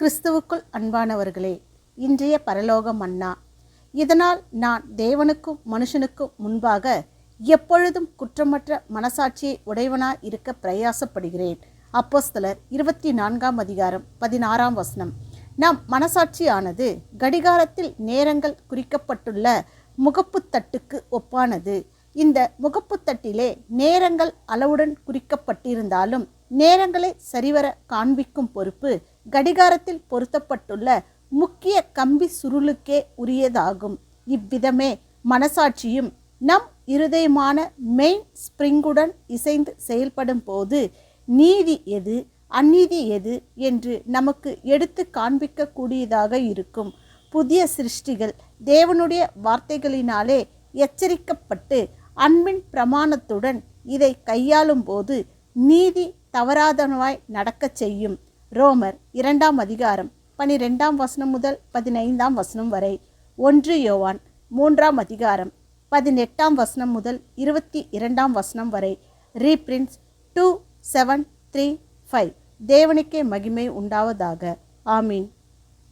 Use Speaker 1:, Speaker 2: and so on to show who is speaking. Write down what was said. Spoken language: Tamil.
Speaker 1: கிறிஸ்துவுக்குள் அன்பானவர்களே இன்றைய பரலோக மன்னா. இதனால் நான் தேவனுக்கும் மனுஷனுக்கும் முன்பாக எப்பொழுதும் குற்றமற்ற மனசாட்சியை உடையவனாய் இருக்க பிரயாசப்படுகிறேன். அப்போஸ்தலர் இருபத்தி நான்காம் அதிகாரம் பதினாறாம் வசனம். நம் மனசாட்சியானது கடிகாரத்தில் நேரங்கள் குறிக்கப்பட்டுள்ள முகப்புத்தட்டுக்கு ஒப்பானது. இந்த முகப்புத்தட்டிலே நேரங்கள் அளவுடன் குறிக்கப்பட்டிருந்தாலும் நேரங்களை சரிவர காண்பிக்கும் பொறுப்பு கடிகாரத்தில் பொருத்தப்பட்டுள்ள முக்கிய கம்பி சுருளுக்கே உரியதாகும். இவ்விதமே மனசாட்சியும் நம் இருதயமான மெயின் ஸ்ப்ரிங்குடன் இசைந்து செயல்படும் போது நீதி எது அந்நீதி எது என்று நமக்கு எடுத்து காண்பிக்கக்கூடியதாக இருக்கும். புதிய சிருஷ்டிகள் தேவனுடைய வார்த்தைகளினாலே எச்சரிக்கப்பட்டு அன்பின் பிரமாணத்துடன் இதை கையாளும் போது நீதி தவறாதனவாய் நடக்கச் செய்யும். ரோமர் இரண்டாம் அதிகாரம் பனிரெண்டாம் வசனம் முதல் பதினைந்தாம் வசனம் வரை. ஒன்று யோவான் மூன்றாம் அதிகாரம் பதினெட்டாம் வசனம் முதல் இருபத்தி இரண்டாம் வசனம் வரை. References two seven three five. தேவனுக்கே மகிமை உண்டாவதாக. ஆமீன்.